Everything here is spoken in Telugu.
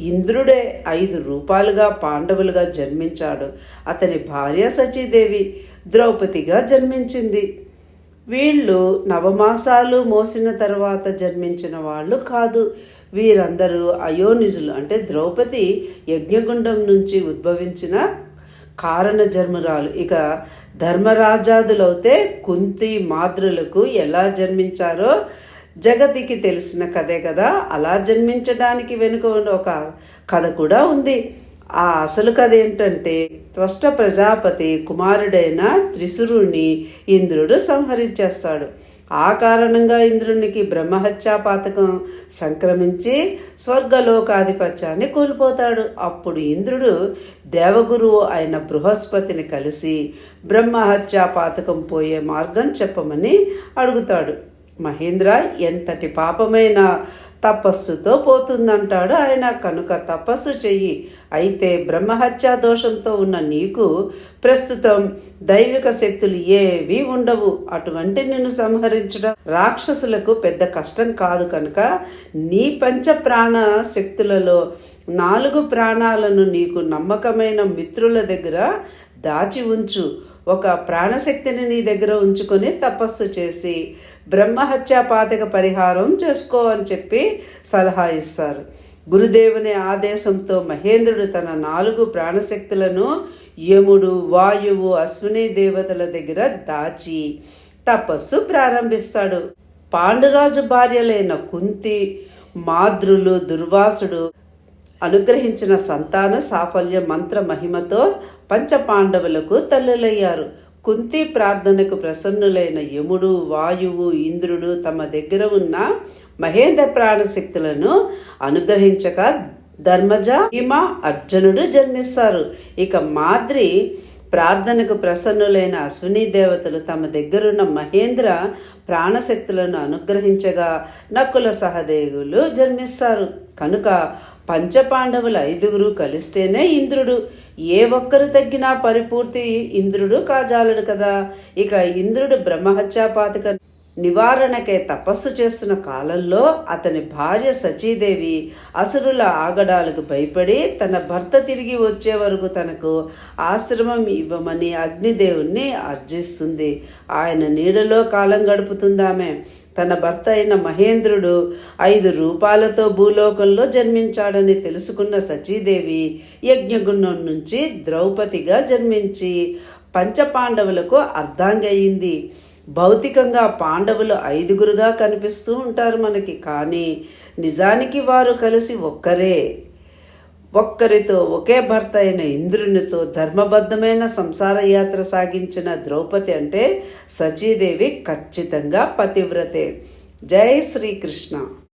ఇంద్రుడే ఐదు రూపాలుగా పాండవులుగా జన్మించాడు. అతని భార్య సచీదేవి ద్రౌపదిగా జన్మించింది. వీళ్ళు నవమాసాలు మోసిన తర్వాత జన్మించిన వాళ్ళు కాదు. వీరందరూ అయోనిజులు అంటే ద్రౌపది యజ్ఞగుండం నుంచి ఉద్భవించిన కారణ జన్మరాలు. ఇక ధర్మరాజాదులైతే కుంతి మాతృలకు ఎలా జన్మించారో జగతికి తెలిసిన కథే కదా. అలా జన్మించడానికి వెనుక ఒక కథ కూడా ఉంది. ఆ అసలు కథ ఏంటంటే త్వష్ట ప్రజాపతి కుమారుడైన త్రిశురుణ్ణి ఇంద్రుడు సంహరించేస్తాడు. ఆ కారణంగా ఇంద్రునికి బ్రహ్మహత్యా పాతకం సంక్రమించి స్వర్గలోకాధిపత్యాన్ని కోల్పోతాడు. అప్పుడు ఇంద్రుడు దేవగురువు అయిన బృహస్పతిని కలిసి బ్రహ్మహత్యా పాతకం పోయే మార్గం చెప్పమని అడుగుతాడు. మహేంద్ర ఎంతటి పాపమైన తపస్సుతో పోతుందంటాడు ఆయన. కనుక తపస్సు చెయ్యి. అయితే బ్రహ్మహత్యా దోషంతో ఉన్న నీకు ప్రస్తుతం దైవిక శక్తులు ఏవి ఉండవు. అటువంటి నిన్ను సంహరించడం రాక్షసులకు పెద్ద కష్టం కాదు కనుక నీ పంచ ప్రాణ శక్తులలో నాలుగు ప్రాణాలను నీకు నమ్మకమైన మిత్రుల దగ్గర దాచి ఉంచు. ఒక ప్రాణశక్తిని నీ దగ్గర ఉంచుకొని తపస్సు చేసి బ్రహ్మహత్యా పాతక పరిహారం చేసుకో అని చెప్పి సలహా ఇస్తారు. గురుదేవుని ఆదేశంతో మహేంద్రుడు తన నాలుగు ప్రాణశక్తులను యముడు వాయువు అశ్విని దేవతల దగ్గర దాచి తపస్సు ప్రారంభిస్తాడు. పాండురాజు భార్యలైన కుంతి మాద్రులు దుర్వాసుడు అనుగ్రహించిన సంతాన సాఫల్య మంత్ర మహిమతో పంచపాండవులకు తల్లులయ్యారు. కుంతి ప్రార్థనకు ప్రసన్నులైన యముడు వాయువు ఇంద్రుడు తమ దగ్గర ఉన్న మహేంద్ర ప్రాణశక్తులను అనుగ్రహించక ధర్మజ హిమ అర్జునుడు జన్మిస్తారు. ఇక మాద్రి ప్రార్థనకు ప్రసన్నులైన అశ్విని దేవతలు తమ దగ్గరున్న మహేంద్ర ప్రాణశక్తులను అనుగ్రహించగా నకుల సహదేవులు జన్మిస్తారు. కనుక పంచపాండవులు ఐదుగురు కలిస్తేనే ఇంద్రుడు. ఏ ఒక్కరు తగ్గినా పరిపూర్తి ఇంద్రుడు కాజాలడు కదా. ఇక ఇంద్రుడు బ్రహ్మహత్యాపాతిక నివారణకే తపస్సు చేస్తున్న కాలంలో అతని భార్య సచీదేవి అసురుల ఆగడాలకు భయపడి తన భర్త తిరిగి వచ్చే వరకు తనకు ఆశ్రమం ఇవ్వమని అగ్నిదేవుణ్ణి అర్జిస్తుంది ఆయన నీడలో కాలం గడుపుతుందామె. తన భర్త అయిన మహేంద్రుడు ఐదు రూపాలతో భూలోకంలో జన్మించాడని తెలుసుకున్న సచీదేవి యజ్ఞగుండం నుంచి ద్రౌపదిగా జన్మించి పంచపాండవులకు అర్ధాంగయింది భౌతికంగా పాండవులు ఐదుగురుగా కనిపిస్తూ ఉంటారు మనకి. కానీ నిజానికి వారు కలిసి ఒక్కరే. ఒక్కరితో ఒకే భర్త అయిన ఇంద్రునితో ధర్మబద్ధమైన సంసార యాత్ర సాగించిన ద్రౌపది అంటే సచీదేవి ఖచ్చితంగా పతివ్రతే. జై శ్రీకృష్ణ.